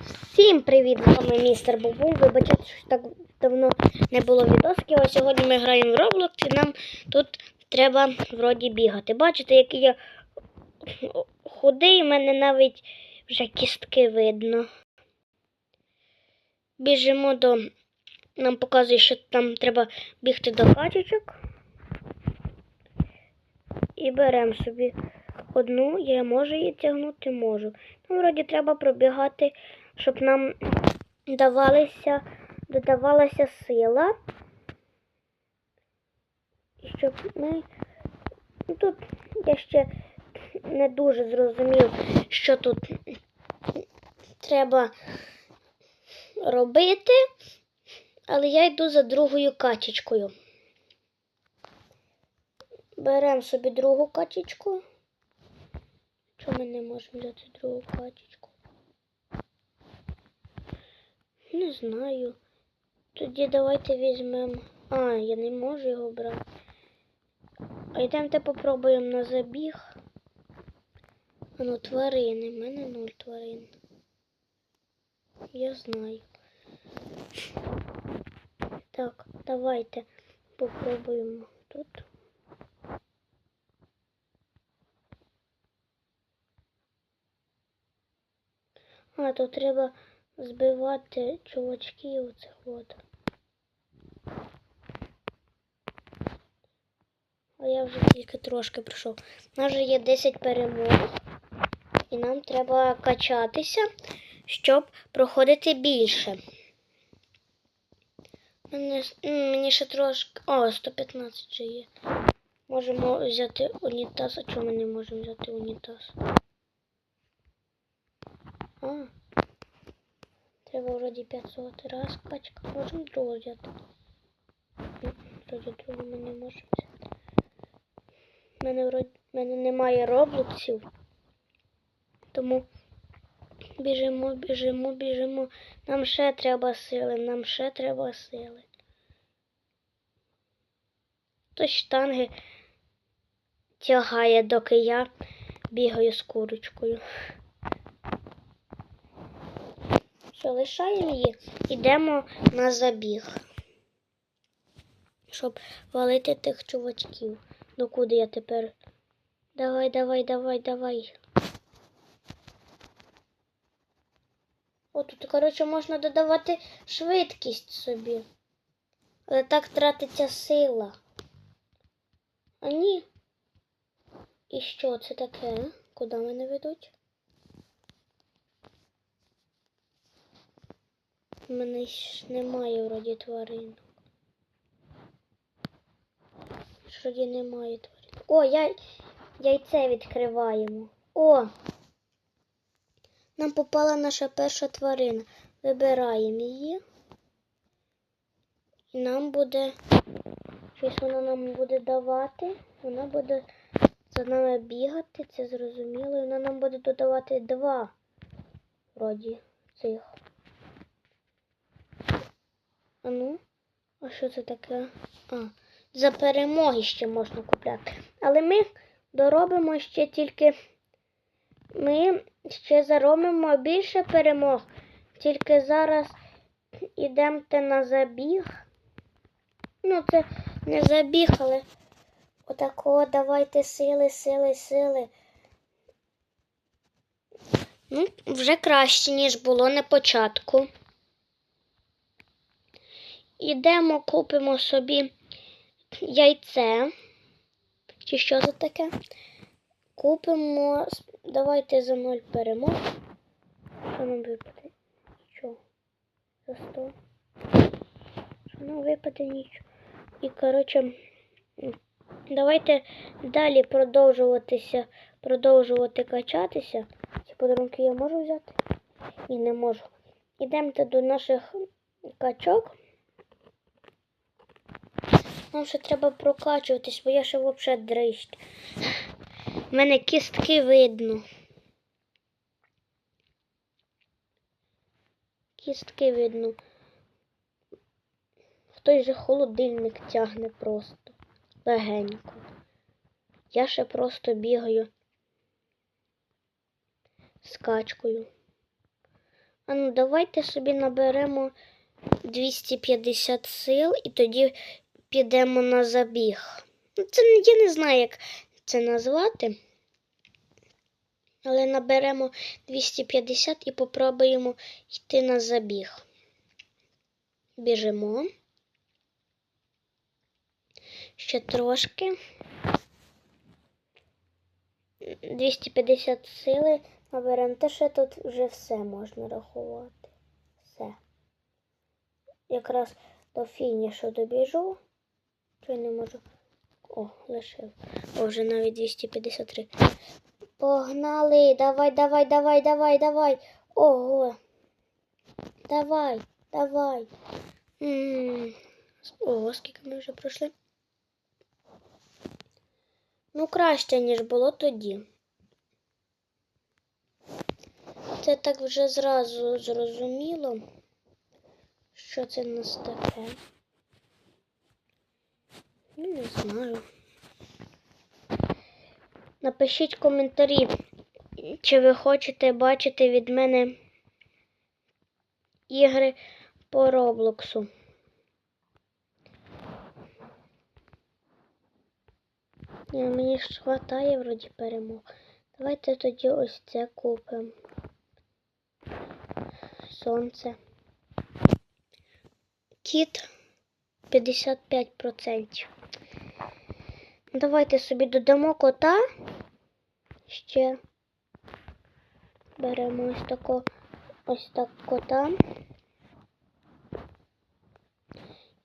Всім привіт, з вами містер Бубум. Вибачайте, що так давно не було відосиків, а сьогодні ми граємо в Roblox і нам тут треба вроді бігати. Бачите, який я худий, в мене навіть вже кістки видно. Біжимо до. Нам показує, що там треба бігти до качечок. І беремо собі одну, я можу її тягнути, можу. Ну, вроді треба пробігати, щоб нам давалися, додавалася сила. Щоб ми. Ну, тут я ще не дуже зрозумів, що тут треба робити, але я йду за другою качечкою. Беремо собі другу качечку. Чому ми не можемо взяти другу качечку? Не знаю. Тоді давайте візьмемо. А, я не можу його брати. А йдемте попробуємо на забіг. А ну, тварини. В мене нуль тварин. Я знаю. Так, давайте попробуємо тут. А, тут треба збивати чувачків оцих от. А я вже тільки трошки пройшов. У нас вже є 10 перемог. І нам треба качатися, щоб проходити більше. Мені, мені ще трошки. О, 115 вже є. Можемо взяти унітаз. А чому ми не можемо взяти унітаз? А. Треба вроді 500 раз качка. Можемо другу взяти. Вроді другу ми не можемо взяти. У мене вроді мене немає роблоксів. Тому біжимо, біжимо, біжимо. Нам ще треба сили, нам ще треба сили. То штанги тягає, доки я бігаю з курочкою. Що, лишаємо її, йдемо на забіг. Щоб валити тих чувачків. Ну куди я тепер? Давай, давай, давай, давай. О, тут, коротше, можна додавати швидкість собі. Але так тратиться сила. А ні. І що це таке? Куди мене ведуть? У мене ж немає вроді тварин. Вроді немає тварин. О, я... яйце відкриваємо. О! Нам попала наша перша тварина. Вибираємо її. І нам буде. Щось вона нам буде давати. Вона буде за нами бігати, це зрозуміло. І вона нам буде додавати два вроді цих. А ну, а що це таке? А, за перемоги ще можна купляти. Але ми доробимо ще тільки. Ми ще заробимо більше перемог. Тільки зараз ідемте на забіг. Ну, це не забіг, але отако давайте сили, сили, сили. Ну, вже краще, ніж було на початку. Ідемо, купимо собі яйце. Чи що це таке? Купимо. Давайте за 0 перемог. Що нам випаде? Нічого. За 100. Що нам випаде нічого. І, коротше, давайте далі продовжуватися, продовжувати качатися. Ці подарунки я можу взяти? Ні, не можу. Ідемо до наших качок. Нам ще треба прокачуватись, бо я ще взагалі дрищ. У мене кістки видно. Кістки видно. Хтось же холодильник тягне просто легенько. Я ще просто бігаю з качкою. А ну, давайте собі наберемо 250 сил і тоді підемо на забіг. Ну, Це я не знаю, як це назвати. Але наберемо 250 і попробуємо йти на забіг. Біжимо. Ще трошки. 250 сили наберемо. Те, що тут вже все можна рахувати. Все. Якраз до фінішу добіжу. Чи не можу. О, лишив. О, вже навіть 253. Погнали! Давай, давай, давай, давай, давай. Ого. Давай, давай. Ого, скільки ми вже пройшли. Ну, краще, ніж було тоді. Це так вже зразу зрозуміло, що це в нас таке. Ну, не знаю. Напишіть коментарі, чи ви хочете бачити від мене ігри по Роблоксу. Ні, мені ж хватає вроді перемог. Давайте тоді ось це купимо. Сонце. Кіт 55%. Давайте собі додамо кота. Ще беремо ось тако, ось так кота.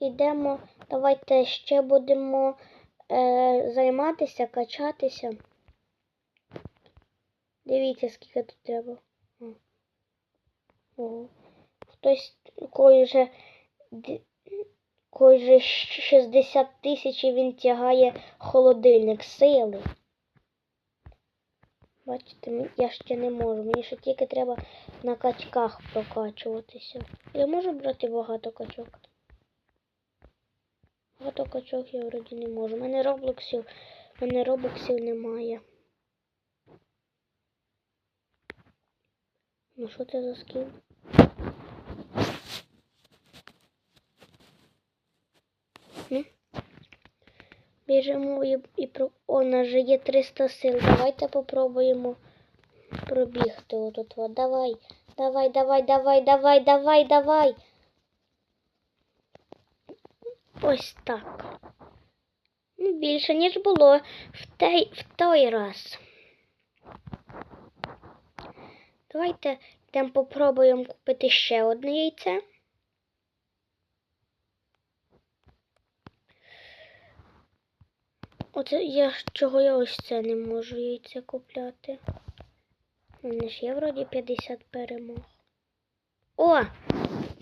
Ідемо, давайте ще будемо е, займатися, качатися. Дивіться, скільки тут треба. Хтось кої вже кої 60 тисяч і він тягає холодильник сили. Бачите, я ще не можу. Мені ще тільки треба на качках прокачуватися. Я можу брати багато качок. Багато качок я вроді не можу. У мене роблоксів, у мене робоксів немає. Ну що це за скін? М? Біжимо і, про. О, нас же є 300 сил. Давайте попробуємо пробігти отут. от. Давай, давай, давай, давай, давай, давай, давай. Ось так. Ну, більше, ніж було в, той, в той раз. Давайте йдемо попробуємо купити ще одне яйце. Оце я чого я ось це не можу яйце купляти. У мене ж є вроді 50 перемог. О!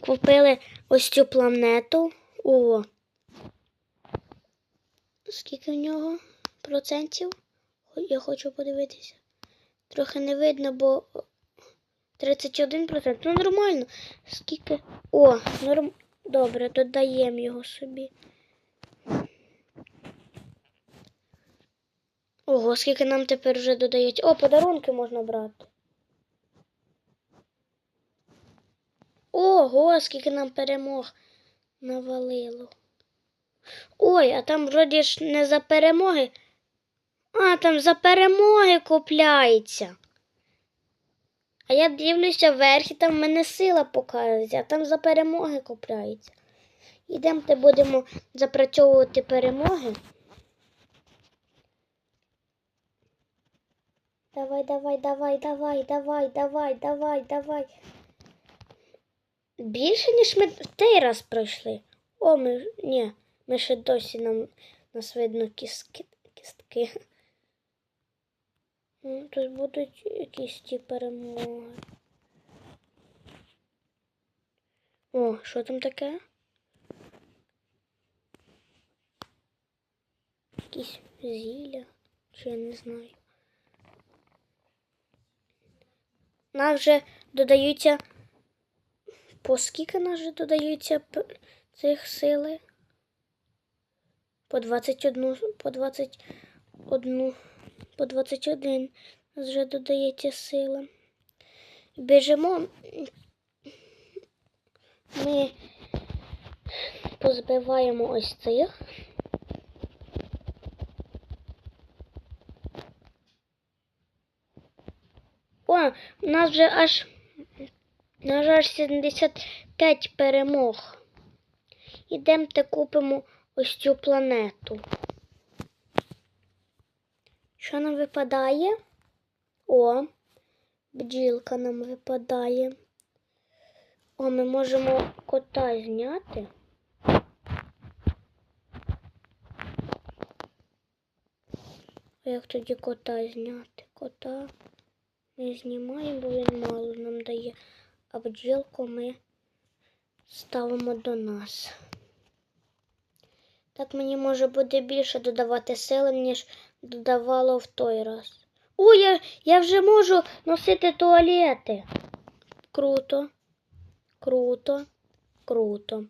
Купили ось цю планету. О! Скільки в нього процентів? Я хочу подивитися. Трохи не видно, бо 31%. Ну нормально. Скільки. О, норм... Добре, додаємо його собі. Ого, скільки нам тепер вже додають. О, подарунки можна брати. Ого, скільки нам перемог навалило. Ой, а там вроді ж не за перемоги. А, там за перемоги купляється. А я дивлюся вверх, і там в мене сила показується, а там за перемоги купляється. Ідемте будемо запрацьовувати перемоги. Давай, давай, давай, давай, давай, давай, давай, давай. Більше, ніж ми в той раз пройшли. О, ми. Ні, ми ще досі нам нас видно кістки. кістки. Ну, Тут будуть якісь ті перемоги. О, що там таке? Якісь зілля, чи я не знаю. Нас вже додаються. По скільки нас вже додаються цих сили? По 21, по 21, по 21 нас вже додається сила. Біжимо. ми позбиваємо ось цих. У нас вже аж у нас аж 75 перемог. Ідемте купимо ось цю планету. Що нам випадає? О, бджілка нам випадає. О, ми можемо кота зняти. Як тоді кота зняти? Кота ми знімаємо, бо він мало нам дає, а бджілку ми ставимо до нас. Так мені може буде більше додавати сили, ніж додавало в той раз. О, я, я вже можу носити туалети. Круто, круто, круто.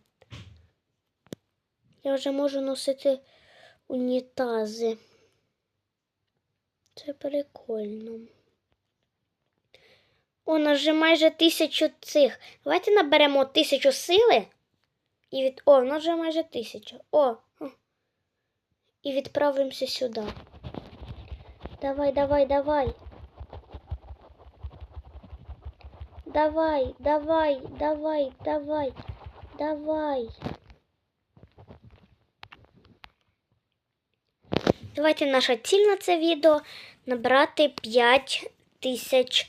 Я вже можу носити унітази. Це прикольно. У нас вже майже тисячу цих. Давайте наберемо тисячу сили. І від... О, у нас вже майже тисяча. О. о. І відправимося сюди. Давай, давай, давай. Давай, давай, давай, давай, давай. Давайте наша ціль на це відео набрати 5 тисяч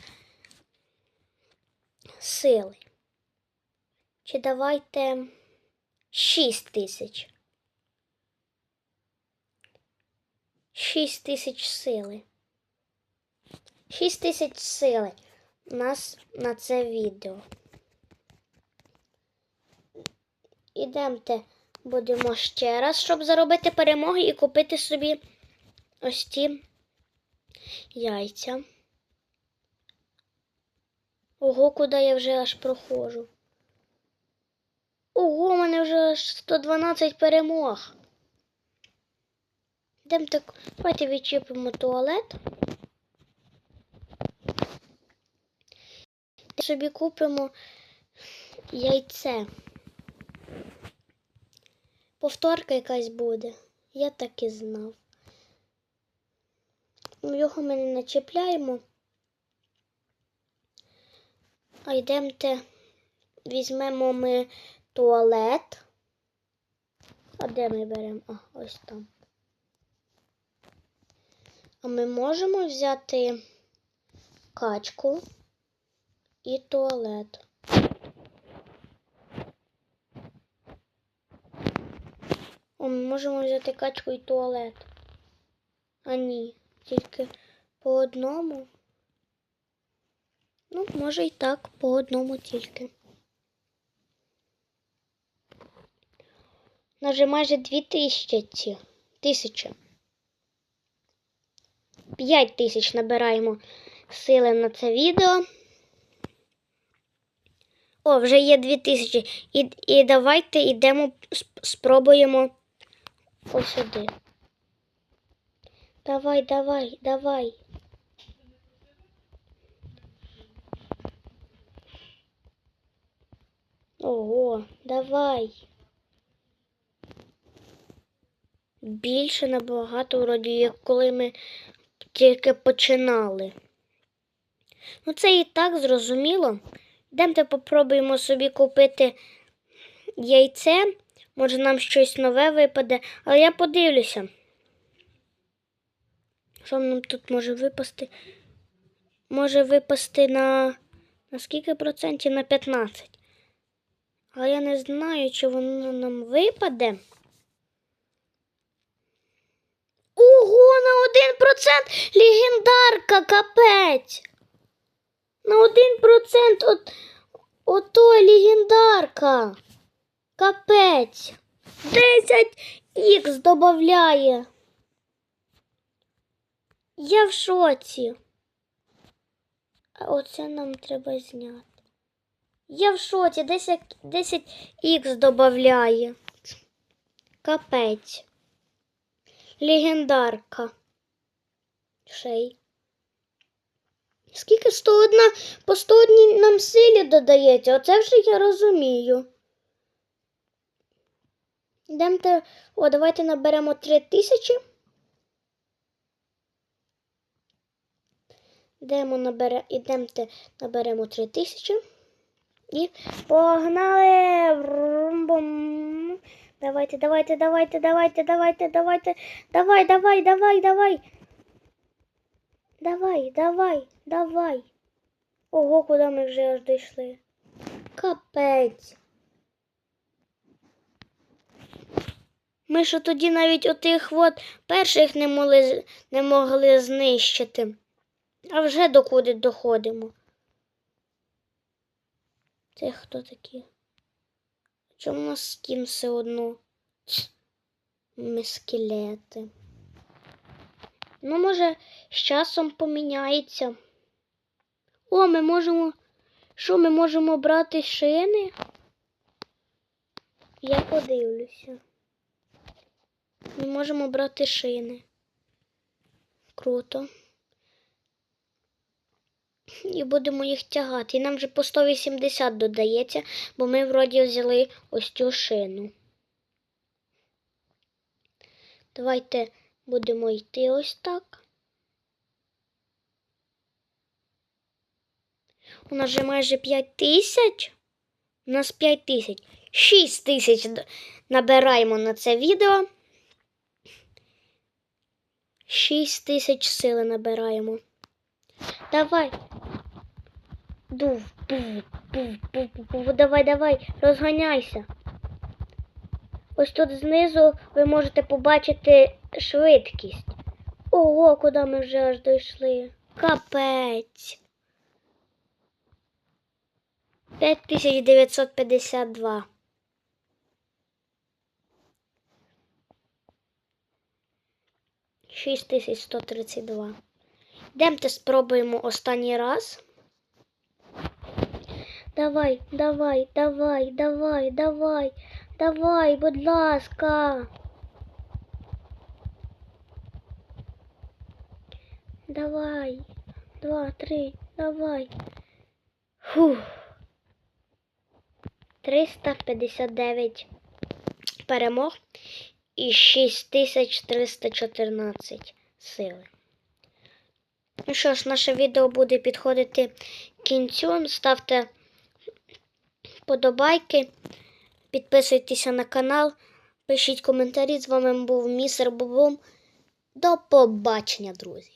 сили. Чи давайте 6 тисяч. 6 тисяч сили. 6 тисяч сили у нас на це відео. Ідемте, будемо ще раз, щоб заробити перемоги і купити собі ось ті яйця. Ого, куди я вже аж проходжу. Ого, у мене вже аж 112 перемог. Йдемо так, давайте відчіпимо туалет. Собі купимо яйце. Повторка якась буде. Я так і знав. Його ми не начепляємо. А йдемте, візьмемо ми туалет. А де ми беремо? А, ось там. А ми можемо взяти качку і туалет. О, ми можемо взяти качку і туалет. А ні, тільки по одному. Ну, може і так, по одному тільки. У вже майже дві тисячі. Тисячі. П'ять тисяч набираємо сили на це відео. О, вже є дві тисячі. І, і давайте йдемо, спробуємо ось сюди. Давай, давай, давай. Ого, давай. Більше набагато вроді, як коли ми тільки починали. Ну, це і так зрозуміло. Йдемте попробуємо собі купити яйце. Може нам щось нове випаде, але я подивлюся. Що нам тут може випасти? Може випасти на, на скільки процентів? На 15. Але я не знаю, чи воно нам випаде. Ого, на 1% легендарка, капець. На 1% от, ото легендарка. Капець. 10х додає. Я в шоці. А оце нам треба зняти. Я в шоці, 10, 10х додає. Капець. Легендарка. Шей. Скільки 101 по 101 нам силі додається? Оце вже я розумію. Йдемте, о, давайте наберемо три тисячі. Йдемо набере, ідемте, наберемо три тисячі. І погнали! Давайте, давайте, давайте, давайте, давайте, давайте. Давай, давай, давай, давай. Давай, давай, давай. Ого, куди ми вже аж дійшли. Капець. Ми що тоді навіть отих от перших не могли, не могли знищити. А вже докуди доходимо. Це хто такі? Чому у нас скін все одно? Ми скелети. Ну, може, з часом поміняється. О, ми можемо. Що, ми можемо брати шини? Я подивлюся. Ми можемо брати шини. Круто. І будемо їх тягати. І нам вже по 180 додається, бо ми вроді взяли ось цю шину. Давайте будемо йти ось так. У нас вже майже 5 тисяч. У нас 5 тисяч. 6 тисяч набираємо на це відео. 6 тисяч сили набираємо. Давай. Дув. Давай, давай, розганяйся. Ось тут знизу ви можете побачити швидкість. Ого, куди ми вже аж дійшли. Капець. 5952. Шість тисяч сто тридцять два. Йдемте спробуємо останній раз. Давай, давай, давай, давай, давай, давай, будь ласка. Давай. Два, три, давай. Фух. 359 перемог і 6314 сили. Ну що ж, наше відео буде підходити кінцю. Ставте подобайки, підписуйтеся на канал, пишіть коментарі. З вами був містер Бубум. До побачення, друзі!